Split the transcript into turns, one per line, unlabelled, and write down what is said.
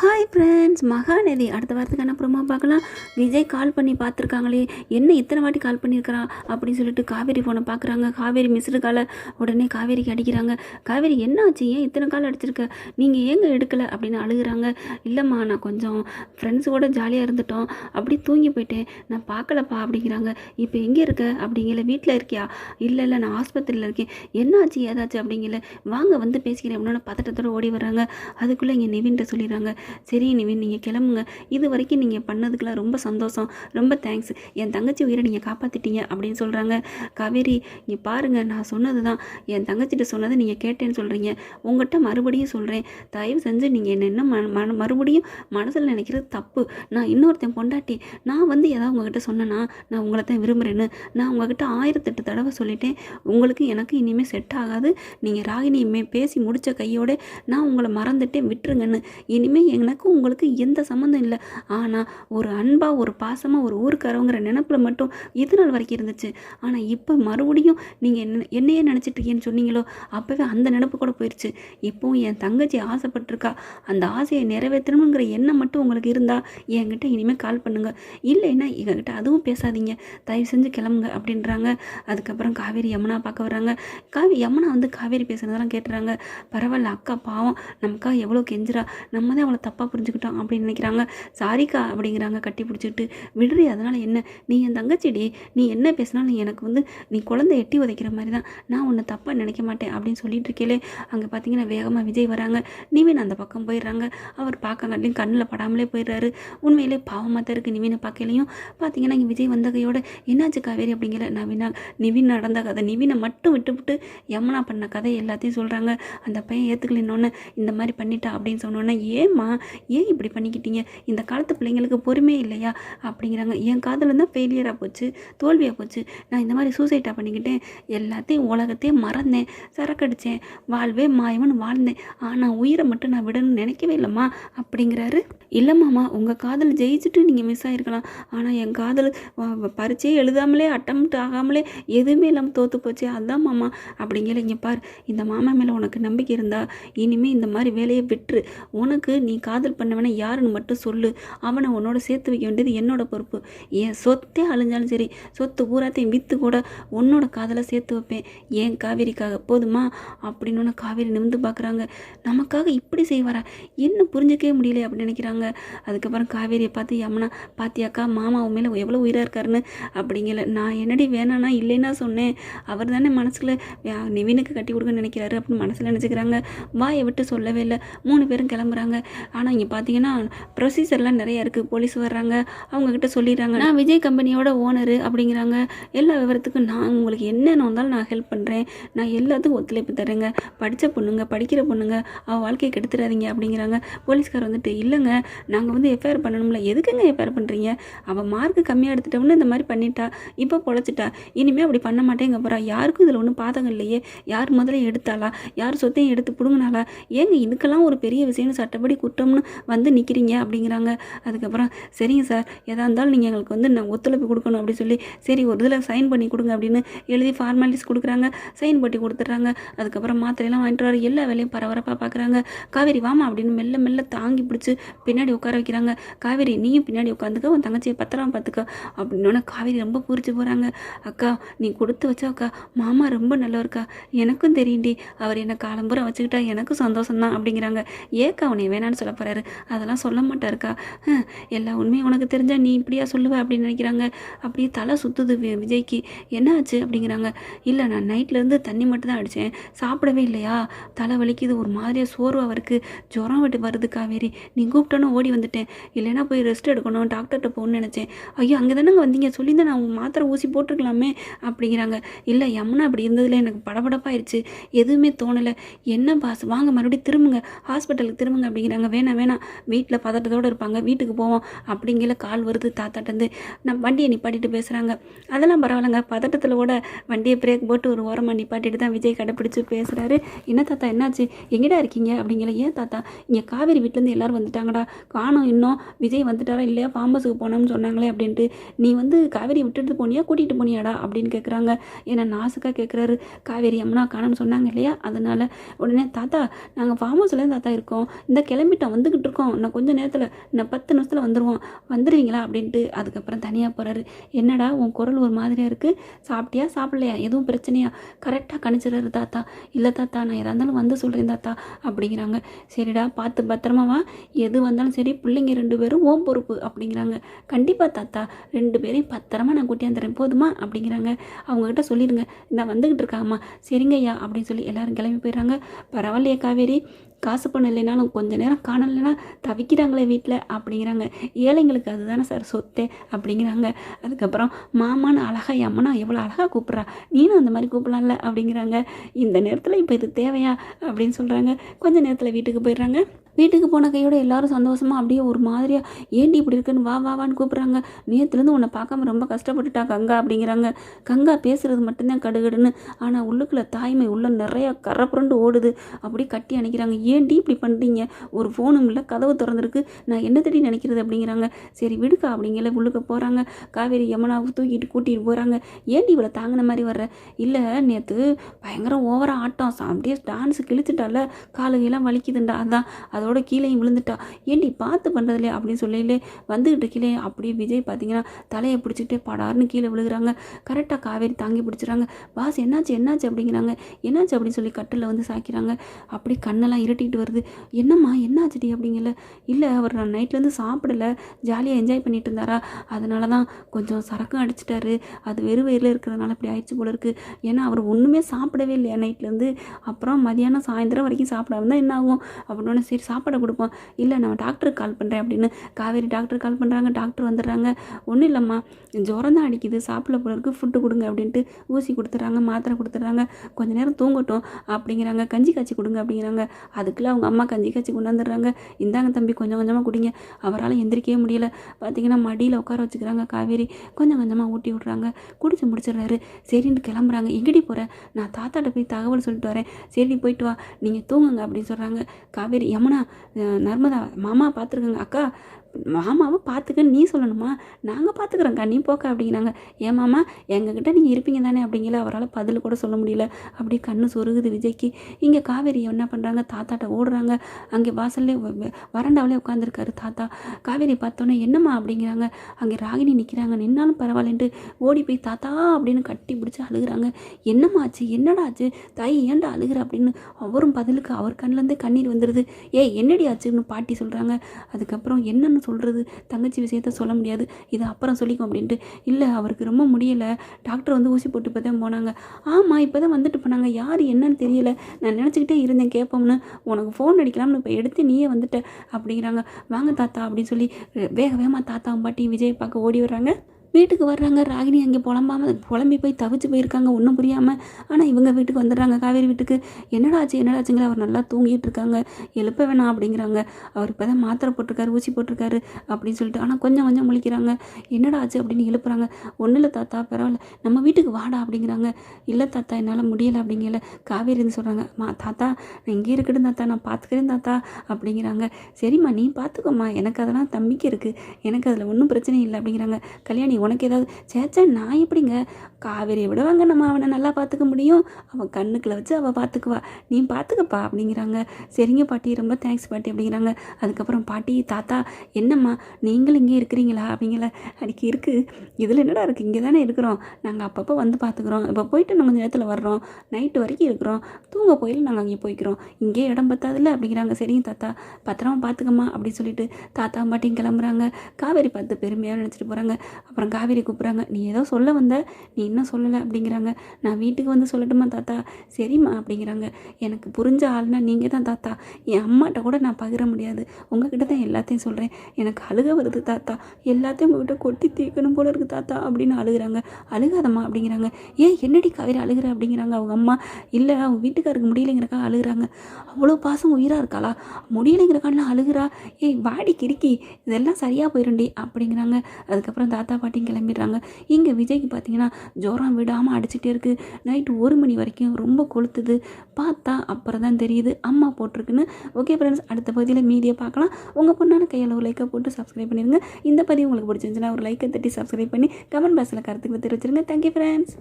Hi friends Mahanadi. அடுத்த வாரத்துக்கான promo பார்க்கலாம்? விஜய் கால் பண்ணி பார்த்துருக்காங்களே. என்ன இத்தனை வாட்டி கால் பண்ணியிருக்கிறா? அப்படின்னு சொல்லிட்டு காவேரி ஃபோனை பார்க்குறாங்க. காவேரி மிஸ்டு காலை உடனே காவேரிக்கு அடிக்கிறாங்க. காவேரி என்ன ஆச்சு ஏன் இத்தனை கால் அடிச்சிருக்க? நீங்கள் ஏங்க எடுக்கலை? அப்படின்னு அழுகுறாங்க. இல்லைம்மா நான் கொஞ்சம் ஃப்ரெண்ட்ஸோட ஜாலியாக இருந்துட்டோம். அப்படி தூங்கி போயிட்டேன். நான் பார்க்கலப்பா அப்படிங்கிறாங்க. இப்போ எங்கே இருக்க? அப்படிங்கல. வீட்டில் இருக்கியா? இல்லை இல்லை நான் ஆஸ்பத்திரியில் இருக்கேன். என்ன ஆச்சு ஏதாச்சும் அப்படிங்கல. வாங்க வந்து பேசிக்கிறேன். அப்படின்னு பதட்டத்தோட ஓடி வர்றாங்க. அதுக்குள்ளே இங்கே நிவின்ட்ட சொல்லிடுறாங்க. சரி நிவின் நீங்கள் கிளம்புங்க. இது வரைக்கும் நீங்கள் பண்ணதுக்கெலாம் ரொம்ப சந்தோஷம். ரொம்ப தேங்க்ஸ் என் தங்கச்சி உயிரை நீங்கள் காப்பாற்றிட்டீங்க அப்படின்னு சொல்கிறாங்க காவேரி இங்கே பாருங்கள் நான் சொன்னது தான் என் தங்கச்சிட்ட சொன்னதை நீங்கள் கேட்டேன்னு சொல்கிறீங்க உங்கள்கிட்ட மறுபடியும் சொல்கிறேன் தயவு செஞ்சு நீங்கள் என்ன என்ன ம ம- மறுபடியும் மனசில் நினைக்கிறது தப்பு. நான் இன்னொருத்தன் பொண்டாட்டி. நான் வந்து ஏதாவது உங்ககிட்ட சொன்னேன்னா நான் உங்களை தான் விரும்புகிறேன்னு நான் உங்ககிட்ட ஆயிரத்தெட்டு தடவை சொல்லிட்டேன். உங்களுக்கு எனக்கு இனிமேல் செட் ஆகாது. நீங்கள் ராகினி மே பேசி முடித்த கையோட நான் உங்களை மறந்துட்டேன். விட்டுருங்கன்னு. இனிமேல் எனக்கும் உங்களுக்கு எந்த சம்மந்தம் இல்லை. ஆனால் ஒரு அன்பாக ஒரு பாசமாக ஒரு ஊருக்காரவங்கிற நினப்பில் மட்டும் இது நாள் வரைக்கும் இருந்துச்சு? ஆனால் இப்போ மறுபடியும் நீங்கள் என்ன என்னையே நினச்சிட்டு இருக்கீங்கன்னு சொன்னீங்களோ அப்போவே அந்த நினப்பு கூட போயிடுச்சு இப்போவும் என் தங்கச்சி ஆசைப்பட்டிருக்கா அந்த ஆசையை நிறைவேற்றணுங்கிற எண்ணம் மட்டும் உங்களுக்கு இருந்தால் என்கிட்ட இனிமேல் கால் பண்ணுங்கள் இல்லைன்னா எங்ககிட்ட அதுவும் பேசாதீங்க. தயவு செஞ்சு கிளம்புங்க அப்படின்றாங்க. அதுக்கப்புறம் காவேரி யமுனா பார்க்க வர்றாங்க காவி யமுனா வந்து காவேரி பேசுகிறதெல்லாம் கேட்டுறாங்க. பரவாயில்ல அக்கா பாவம். நமக்கா எவ்வளோ கெஞ்சுறா. நம்ம தான் அவளை தப்பாக புரிஞ்சுக்கிட்டோம் அப்படின்னு நினைக்கிறாங்க. சாரிக்கா அப்படிங்கிறாங்க. கட்டி பிடிச்சிக்கிட்டு விடுறி அதனால் என்ன? நீ என் தங்கச்சிடி. நீ என்ன பேசினாலும் நீ எனக்கு வந்து நீ குழந்தை எட்டி உதைக்கிற மாதிரி தான் நான் உன்னை தப்பாக நினைக்க மாட்டேன் அப்படின்னு சொல்லிட்டு இருக்கேலே அங்கே பார்த்தீங்கன்னா வேகமாக விஜய் வராங்க. நிவின் அந்த பக்கம் போயிடுறாங்க. அவர் பார்க்கங்காட்டிலையும் கண்ணில் படாமலே போயிடுறாரு. உண்மையிலே பாவமாக தான் இருக்குது நிவினை பார்க்கலையும் பார்த்தீங்கன்னா இங்கே விஜய் வந்த கையோட என்னாச்சு காவேரி? அப்படிங்கிற நவீனால் நிவின் நடந்த கதை நிவினை மட்டும் விட்டுவிட்டு யமுனா பண்ண கதை எல்லாத்தையும் சொல்கிறாங்க அந்த பையன் ஏற்றுக்கலின்னொன்னே இந்த மாதிரி பண்ணிட்டா அப்படின்னு சொன்னோன்னே ஏம்மா? ஏன் இப்படி பண்ணிக்கிட்டீங்க? இந்த காலத்து பிள்ளைங்களுக்கு பொறுமை இல்லையா? அப்படிங்கிறாங்க. என் காதல் தான் ஃபெயிலியராக போச்சு தோல்வியாக போச்சு. நான் இந்த மாதிரி சூசைட்டாக பண்ணிக்கிட்டேன். எல்லாத்தையும் உலகத்தையும் மறந்தேன். சரக்கடிச்சேன். வாழ்வே மாயவன் வாழ்ந்தேன். ஆனால் உயிரை மட்டும் நான் விடணும்னு நினைக்கவே இல்லைம்மா அப்படிங்கிறாரு. இல்லை மாமா உங்கள் காதல் ஜெயிச்சுட்டு நீங்கள் மிஸ் ஆகிருக்கலாம் ஆனால் என் காதல் வ- எழுதாமலே அட்டம்ப்ட் ஆகாமலே எதுவுமே இல்லாமல் தோற்று போச்சு. அதான் மாமா அப்படிங்கிற இங்கே பார். இந்த மாமா மேலே உனக்கு நம்பிக்கை இருந்தால் இனிமேல் இந்த மாதிரி வேலையை விட்டுரு. உனக்கு நீ காதல் பண்ணவனை யாருன்னு மட்டும் சொல்லு. அவனை உன்னோட சேர்த்து வைக்க வேண்டியது என்னோட பொறுப்பு. என் சொத்தே அழிஞ்சாலும் சரி சொத்து பூராத்தையும் விற்று கூட உன்னோட காதலை சேர்த்து வைப்பேன். ஏன் காவேரிக்காக? போதுமா? அப்படின்னு காவேரி நிமிந்து பார்க்குறாங்க நமக்காக இப்படி செய்வாரா? என்ன புரிஞ்சிக்கவே முடியல அப்படின்னு நினைக்கிறாங்க. அதுக்கப்புறம் காவேரியை பார்த்து யமுனா பாத்தியாக்கா மாமா உன் மேலே எவ்வளோ உயிராக இருக்காருன்னு? அப்படிங்கல. நான் என்னடி வேணானா இல்லைன்னா சொன்னேன். அவர் தானே மனசில் யா- நிவினுக்கு கட்டி கொடுக்கணும்னு நினைக்கிறாரு அப்படின்னு மனசில் நினச்சிக்கிறாங்க. வாயை விட்டு சொல்லவே இல்லை. மூணு பேரும் கிளம்புறாங்க. ஆனால் இங்கே பார்த்தீங்கன்னா ப்ரொசீஜர்லாம் நிறைய இருக்குது போலீஸ் வர்றாங்க அவங்கக்கிட்ட சொல்லிடுறாங்க நான் விஜய் கம்பெனியோட ஓனரு அப்படிங்கிறாங்க. எல்லா விவரத்துக்கும் நான் உங்களுக்கு என்னென்ன வந்தாலும் நான் ஹெல்ப் பண்ணுறேன் நான் எல்லாத்துக்கும் ஒத்துழைப்பு தரேங்க படித்த பொண்ணுங்க படிக்கிற பொண்ணுங்க அவள் வாழ்க்கையை கெடுத்துறாதீங்க அப்படிங்கிறாங்க. போலீஸ்கார் வந்துட்டு இல்லைங்க நாங்கள் வந்து எஃப்ஐஆர் பண்ணணும்ல. எதுக்குங்க எஃப்ஐஆர் பண்ணுறீங்க அவள் மார்க்கு கம்மியாக எடுத்துட்டோம்னு இந்த மாதிரி பண்ணிட்டா. இப்போ பொழைச்சிட்டா. இனிமேல் அப்படி பண்ண மாட்டேங்க போகிறா யாருக்கும் இதில் ஒன்றும் பாதகம் இல்லையே. யார் முதல்ல எடுத்தாளா? யார் சொத்தையும் எடுத்து பிடுங்கினாளா? ஏங்க இதுக்கெல்லாம் ஒரு பெரிய விஷயம்னு சட்டப்படி குற்றம்னு வந்து நிற்கிறீங்க அப்படிங்கிறாங்க. அதுக்கப்புறம் சரிங்க சார். எதாக இருந்தாலும் நீங்கள் எங்களுக்கு வந்து நான் ஒத்துழைப்பு கொடுக்கணும் அப்படின்னு சொல்லி சரி ஒரு இதில் சைன் பண்ணி கொடுங்க அப்படின்னு எழுதி ஃபார்மாலிட்டிஸ் கொடுக்குறாங்க. சைன் பண்ணி கொடுத்துட்றாங்க. அதுக்கப்புறம் மாத்திரையெல்லாம் வாங்கிட்டு வர எல்லா வேலையும் பரபரப்பாக பார்க்குறாங்க காவேரி வாமா அப்படின்னு மெல்ல மெல்ல தாங்கி பிடிச்சி பின்னாடி உட்கார வைக்கிறாங்க. காவேரி நீயும் பின்னாடி உட்காந்துக்க உன் தங்கச்சியை பத்திரமா பார்த்துக்க அப்படின்னோடனே காவேரி ரொம்ப பூரிச்சு போகிறாங்க அக்கா நீ கொடுத்து வச்சா அக்கா மாமா ரொம்ப நல்லவருக்கா. எனக்கும் தெரியும்டி. அவர் என்னை காலம்புறம் வச்சுக்கிட்டா எனக்கும் சந்தோஷம்தான் அப்படிங்கிறாங்க. ஏக்கா உன்னை வேணான்னு சொல்ல சொல்ல போகிறாரு அதெல்லாம் சொல்ல மாட்டாருக்கா. எல்லா உண்மையும் உனக்கு தெரிஞ்சால் நீ இப்படியா சொல்லுவ அப்படின்னு நினைக்கிறாங்க. அப்படியே தலை சுற்றுது வி- விஜய்க்கு. என்ன ஆச்சு? அப்படிங்கிறாங்க. இல்லை நான் நைட்லேருந்து தண்ணி மட்டும் தான் அடித்தேன் சாப்பிடவே இல்லையா? தலை வலிக்குது. ஒரு மாதிரியாக சோர்வாக இருக்குது ஜுரம் விட்டு வருது காவேரி. நீ கூப்பிட்டோன்னு ஓடி வந்துட்டேன். இல்லைன்னா போய் ரெஸ்ட் எடுக்கணும். டாக்டர்கிட்ட போகணும்னு நினச்சேன். ஐயோ அங்கே தானேங்க வந்தீங்க? சொல்லியிருந்தேன் நான் உங்கள் மாத்திரை ஊசி போட்டிருக்கலாமே. அப்படிங்கிறாங்க. இல்லை யமுனா அப்படி இருந்ததில் எனக்கு படபடப்பாயிருச்சு. எதுவுமே தோணலை. என்ன பாஸ் வாங்க மறுபடியும் திரும்புங்க. ஹாஸ்பிட்டலுக்கு திரும்புங்க. அப்படிங்கிறாங்க. வேணாம் வேணாம். வீட்டில் பதட்டத்தோடு இருப்பாங்க. வீட்டுக்கு போவோம் அப்படிங்கிற கால் வருது தாத்தாட்டந்து நான் வண்டியை நிப்பாட்டிட்டு பேசுகிறாங்க அதெல்லாம் பரவாயில்லைங்க. பதட்டத்தில் கூட வண்டியை பிரேக் போட்டு ஒரு ஓரமாக நிப்பாட்டிட்டு தான் விஜய் கடைப்பிடிச்சு பேசுகிறாரு என்ன தாத்தா என்னாச்சு? எங்கடா இருக்கீங்க? அப்படிங்கிற ஏன் தாத்தா? இங்கே காவேரி வீட்டிலேருந்து எல்லாரும் வந்துட்டாங்கடா. காணும் இன்னும். விஜய் வந்துட்டாரா இல்லையா? ஃபார்மஸுக்கு போனோம்னு சொன்னாங்களே அப்படின்ட்டு. நீ வந்து காவேரி விட்டுட்டு போனியா? கூட்டிகிட்டு போனியாடா? அப்படின்னு கேட்குறாங்க ஏன்னா நாசுக்காக கேட்குறாரு காவேரி அம்மனா காணும்னு சொன்னாங்க இல்லையா? அதனால் உடனே தாத்தா நாங்கள் ஃபார்ம் ஹவுஸ்லேருந்து தாத்தா இருக்கோம். இந்த கிளம்பிட்டோம். வந்துக்கிட்டு இருக்கோம். இன்னும் கொஞ்சம் நேரத்தில் நான் பத்து நிமிஷத்தில் வந்துடுவோம் வந்துடுவீங்களா அப்படின்ட்டு அதுக்கப்புறம் தனியாக போகிறாரு என்னடா உன் குரல் ஒரு மாதிரியாக இருக்குது சாப்பிட்டியா? சாப்பிடலையா? எதுவும் பிரச்சனையா? கரெக்டாக கணிச்சிடுறாரு தாத்தா. இல்லை தாத்தா நான் எதாக இருந்தாலும் வந்து சொல்கிறேன் தாத்தா அப்படிங்கிறாங்க. சரிடா பார்த்து பத்திரமா வா. எது வந்தாலும் சரி பிள்ளைங்க ரெண்டு பேரும் ஓம் பொறுப்பு அப்படிங்கிறாங்க. கண்டிப்பாக தாத்தா. ரெண்டு பேரையும் பத்திரமா நான் கூட்டியாந்துறேன் போதுமா? அப்படிங்கிறாங்க. அவங்கக்கிட்ட சொல்லிடுங்க நான் வந்துக்கிட்டு இருக்காம்மா சரிங்க ஐயா அப்படின்னு சொல்லி எல்லாரும் கிளம்பி போயிடுறாங்க. பரவாயில்லையே காவேரி. காசு பணம் இல்லைனாலும் கொஞ்ச நேரம் காணலைன்னா தவிக்கிறாங்களே வீட்டில் அப்படிங்கிறாங்க. ஏழைங்களுக்கு அதுதானே சார் சொத்தே அப்படிங்கிறாங்க. அதுக்கப்புறம் மாமான்னு அழகா அம்மனா எவ்வளோ அழகாக கூப்பிட்றா? நீனும் அந்த மாதிரி கூப்பிடலாம்ல அப்படிங்கிறாங்க. இந்த நேரத்தில் இப்போ இது தேவையா அப்படின்னு சொல்கிறாங்க கொஞ்ச நேரத்தில் வீட்டுக்கு போயிடுறாங்க. வீட்டுக்கு போன கையோட எல்லாரும் சந்தோஷமாக அப்படியே ஒரு மாதிரியாக ஏண்டி இப்படி இருக்குன்னு? வா வா வான்னு கூப்பிட்றாங்க. நேற்றுலேருந்து உன்னை பார்க்காம ரொம்ப கஷ்டப்பட்டுட்டா கங்கா அப்படிங்கிறாங்க. கங்கா பேசுகிறது மட்டும்தான் கடுகடுன்னு. ஆனால் உள்ளுக்குள்ள தாய்மை உள்ள நிறையா கரப்புரண்டு ஓடுது. அப்படி கட்டி அணைக்கிறாங்க. ஏண்டி இப்படி பண்ணுறீங்க ஒரு ஃபோனும் இல்லை கதவு திறந்துருக்கு. நான் என்ன தேடி நினைக்கிறது? அப்படிங்கிறாங்க. சரி விடுக்கா அப்படிங்கல. உள்ளுக்க போகிறாங்க காவேரி யமுனாவை தூக்கிட்டு கூட்டிகிட்டு போகிறாங்க ஏன்டி இவளை தாங்கின மாதிரி வர்ற? இல்லை நேற்று பயங்கர ஓவராக ஆட்டம். அப்படியே டான்ஸ் கிழிச்சிட்டால. காலுகையெல்லாம் வலிக்குதுண்டா. அதான். அதோட கீழேயும் விழுந்துட்டா. ஏண்டி பார்த்து பண்ணுறதுலே அப்படின்னு சொல்லிலே வந்துக்கிட்டு கீழே அப்படியே விஜய் பார்த்தீங்கன்னா தலையை பிடிச்சிக்கிட்டே படார்னு கீழே விழுகிறாங்க. கரெக்டாக காவேரி தாங்கி பிடிச்சிறாங்க பாஸ் என்னாச்சு என்னாச்சு? அப்படிங்கிறாங்க. என்னாச்சு? அப்படின்னு சொல்லி கட்டில் வந்து சாய்க்கிறாங்க. அப்படி கண்ணெல்லாம் இருட்டிட்டு வருது. என்னம்மா என்னாச்சுடி? அப்படிங்கல. இல்லை அவர் நான் நைட்லேருந்து சாப்பிடல. ஜாலியாக என்ஜாய் பண்ணிட்டு இருந்தாரா? அதனால தான் கொஞ்சம் சரக்கும் அடிச்சிட்டாரு. அது வெறும் வயிறில் இருக்கிறதுனால இப்படி ஆயிடுச்சு போல இருக்குது ஏன்னா அவர் ஒன்றுமே சாப்பிடவே இல்லையா நைட்லேருந்து அப்புறம் மதியானம் சாயந்தரம் வரைக்கும் சாப்பிடாம தான் என்ன ஆகும்? அப்படின்னு சரி சாப்பாடை கொடுப்போம். இல்லை நான் டாக்டருக்கு கால் பண்ணுறேன் அப்படின்னு காவேரி டாக்டர் கால் பண்ணுறாங்க டாக்டர் வந்துடுறாங்க. ஒன்றும் இல்லைம்மா. ஜுரம் தான் அடிக்குது. சாப்பிட போகிறதுக்கு ஃபுட்டு கொடுங்க அப்படின்ட்டு ஊசி கொடுத்துட்றாங்க. மாத்திரை கொடுத்துட்றாங்க. கொஞ்ச நேரம் தூங்கட்டும் அப்படிங்கிறாங்க. கஞ்சி காய்ச்சி கொடுங்க அப்படிங்கிறாங்க. அதுக்குள்ள அவங்க அம்மா கஞ்சி காய்ச்சி கொண்டாந்துடுறாங்க இந்தாங்க தம்பி கொஞ்சம் கொஞ்சமாக குடிங்க. அவரால் எந்திரிக்கவே முடியல. பார்த்தீங்கன்னா மடியில் உட்கார வச்சுக்கிறாங்க காவேரி. கொஞ்சம் கொஞ்சமாக ஊட்டி விட்றாங்க. குடிச்சு முடிச்சிடுறாரு. சரின்னு கிளம்புறாங்க. எங்கடி போகிற நான் தாத்தாட்ட போய் தகவல் சொல்லிட்டு வரேன். சரி போயிட்டு வா. நீங்கள் தூங்குங்க அப்படின்னு சொல்கிறாங்க காவேரி யமுனா நர்மதா மாமா பார்த்துருக்கங்க. அக்கா மாமாவை பார்த்துக்கன்னு நீ சொல்லணுமா? நாங்கள் பார்த்துக்குறோங்க்கா நீ போக்க அப்படிங்கிறாங்க. ஏன் மாமா எங்ககிட்ட நீங்கள் இருப்பீங்க தானே அப்படிங்கல அவரால் பதில் கூட சொல்ல முடியல. அப்படியே கண்ணு சொருகுது விஜய்க்கு. இங்கே காவேரி என்ன பண்ணுறாங்க தாத்தாட்ட ஓடுறாங்க. அங்கே வாசல்லே வ- வராண்டாவிலே உட்காந்துருக்காரு தாத்தா. காவேரி பார்த்தோன்னே என்னம்மா அப்படிங்கிறாங்க. அங்கே ராகினி நிற்கிறாங்க நின்னாலும் பரவாயில்லன்ட்டு ஓடி போய் தாத்தா அப்படின்னு கட்டி பிடிச்சி அழுகுறாங்க. என்னம்மா ஆச்சு? என்னடா ஆச்சு? தாய் ஏன்டா அழுகிற அப்படின்னு அவரும் பதிலுக்கு அவர் கண்ணிலேருந்து கண்ணீர் வந்துடுது ஏய் என்னடி ஆச்சுன்னு பாட்டி சொல்கிறாங்க அதுக்கப்புறம் என்னென்ன சொல்கிறது தங்கச்சி விஷயத்த சொல்ல முடியாது. இது அப்புறம் சொல்லிக்கும் அப்படின்ட்டு. இல்லை அவருக்கு ரொம்ப முடியலை. டாக்டர் வந்து ஊசி போட்டு இப்போ தான் போனாங்க. ஆமாம் இப்போ தான் வந்துட்டு போனாங்க. யார் என்னன்னு தெரியல. நான் நினச்சிக்கிட்டே இருந்தேன் கேட்போம்னு உனக்கு ஃபோன் அடிக்கலாம்னு இப்போ எடுத்து நீயே வந்துட்ட அப்படிங்கிறாங்க. வாங்க தாத்தா அப்படின்னு சொல்லி வேக வேகமாக தாத்தாவும் பாட்டி விஜய் பார்க்க ஓடி வர்றாங்க. வீட்டுக்கு வர்றாங்க. ராகினி அங்கே புலம்பாம புலம்பி போய் தவிச்சு போயிருக்காங்க. ஒன்றும் புரியாமல் ஆனால் இவங்க வீட்டுக்கு வந்துடுறாங்க. காவேரி வீட்டுக்கு. என்னடா ஆச்சு? அவர் நல்லா தூங்கிட்டு இருக்காங்க. எழுப்ப வேணாம் அப்படிங்கிறாங்க. அவர் இப்போ தான் மாத்திரை போட்டிருக்காரு ஊசி போட்டிருக்காரு அப்படின்னு சொல்லிட்டு ஆனால் கொஞ்சம் கொஞ்சம் முழிக்கிறாங்க. என்னடா ஆச்சு? அப்படின்னு எழுப்புறாங்க. ஒன்றும் இல்லை தாத்தா பரவாயில்ல. நம்ம வீட்டுக்கு வாடா அப்படிங்கிறாங்க. இல்லை தாத்தா என்னால் முடியலை அப்படிங்கல. காவேரின்னு சொல்கிறாங்க மா தாத்தா நான் இங்கே இருக்கட்டும் தாத்தா. நான் பார்த்துக்கிறேன் தாத்தா அப்படிங்கிறாங்க. சரிம்மா நீ பார்த்துக்கோம்மா எனக்கு அதெல்லாம் தம்பிக்கு இருக்குது எனக்கு அதில் ஒன்றும் பிரச்சனை இல்லை அப்படிங்கிறாங்க. கல்யாணி உனக்கு ஏதாவது சேச்சா நான் எப்படிங்க? காவேரியை விடவாங்க நம்ம அவனை நல்லா பார்த்துக்க முடியும். அவன் கண்ணுக்குள்ள வச்சு அவள் பார்த்துக்குவா. நீ பார்த்துக்கப்பா அப்படிங்கிறாங்க. சரிங்க பாட்டி ரொம்ப தேங்க்ஸ் பாட்டி அப்படிங்கிறாங்க. அதுக்கப்புறம் பாட்டி தாத்தா என்னம்மா நீங்களும் இங்கே இருக்கிறீங்களா? அப்படிங்கள அடிக்கி இருக்குது இதில் என்னடா இருக்குது இங்கே தானே இருக்கிறோம். நாங்கள் அப்பப்போ வந்து பார்த்துக்குறோம். இப்போ போயிட்டு நம்ம கொஞ்சம் நேரத்தில் வர்றோம். நைட்டு வரைக்கும் இருக்கிறோம். தூங்க போயில நாங்கள் அங்கே போய்க்கிறோம். இங்கே இடம் பத்தாதுல்ல அப்படிங்கிறாங்க. சரிங்க தாத்தா. பத்திரமா பார்த்துக்கம்மா அப்படின்னு சொல்லிட்டு தாத்தா பாட்டியும் கிளம்புறாங்க. காவேரி பார்த்து பெருமையாக நினச்சிட்டு போகிறாங்க அப்புறம் காவேரி கூப்பிட்றாங்க. நீ ஏதோ சொல்ல வந்த. நீ இன்னும் சொல்லலை அப்படிங்கிறாங்க. நான் வீட்டுக்கு வந்து சொல்லட்டுமா தாத்தா? சரிம்மா அப்படிங்கிறாங்க. எனக்கு புரிஞ்ச ஆள்னா நீங்கள் தான் தாத்தா. என் அம்மாட்ட கூட நான் பகிர முடியாது. உங்ககிட்ட தான் எல்லாத்தையும் சொல்கிறேன் எனக்கு அழுக வருது தாத்தா. எல்லாத்தையும் உங்ககிட்ட கொட்டி தீர்க்கணும் போல இருக்குது தாத்தா அப்படின்னு அழுகுறாங்க. அழுகாதம்மா அப்படிங்கிறாங்க. ஏன் என்னடி கவிரை அழுகிற அப்படிங்கிறாங்க அவங்க அம்மா. இல்லை அவங்க வீட்டுக்காருக்கு முடியலைங்கிறக்கா அழுகுறாங்க. அவ்வளோ பாசம் உயிராக இருக்காளா? முடியலைங்கிறக்கான்லாம் அழுகுறா? ஏய் வாடி கிறுக்கி. இதெல்லாம் சரியாக போயிருண்டி அப்படிங்கிறாங்க. அதுக்கப்புறம் தாத்தா பாட்டி கிளம்பிடுறாங்க. இங்கே விஜய்க்கு பார்த்தீங்கன்னா ஜோரம் விடாமல் அடிச்சிட்டே இருக்குது நைட்டு ஒரு மணி வரைக்கும் ரொம்ப கொளுத்துது. பார்த்தா அப்புறம் தான் தெரியுது. அம்மா போட்டிருக்குன்னு. ஓகே ஃப்ரெண்ட்ஸ் அடுத்த பகுதியில் மீதியை பார்க்கலாம். உங்கள் பொண்ணான கையில் ஒரு லைக்கை போட்டு சப்ஸ்கிரைப் பண்ணிடுங்க இந்த பதிவு உங்களுக்கு பிடிச்சிருந்துச்சுன்னா ஒரு லைக்கை தட்டி சப்ஸ்கிரைப் பண்ணி கமெண்ட் பாக்ஸில் கருத்துக்களை தெரிவிச்சிருங்க. Thank you friends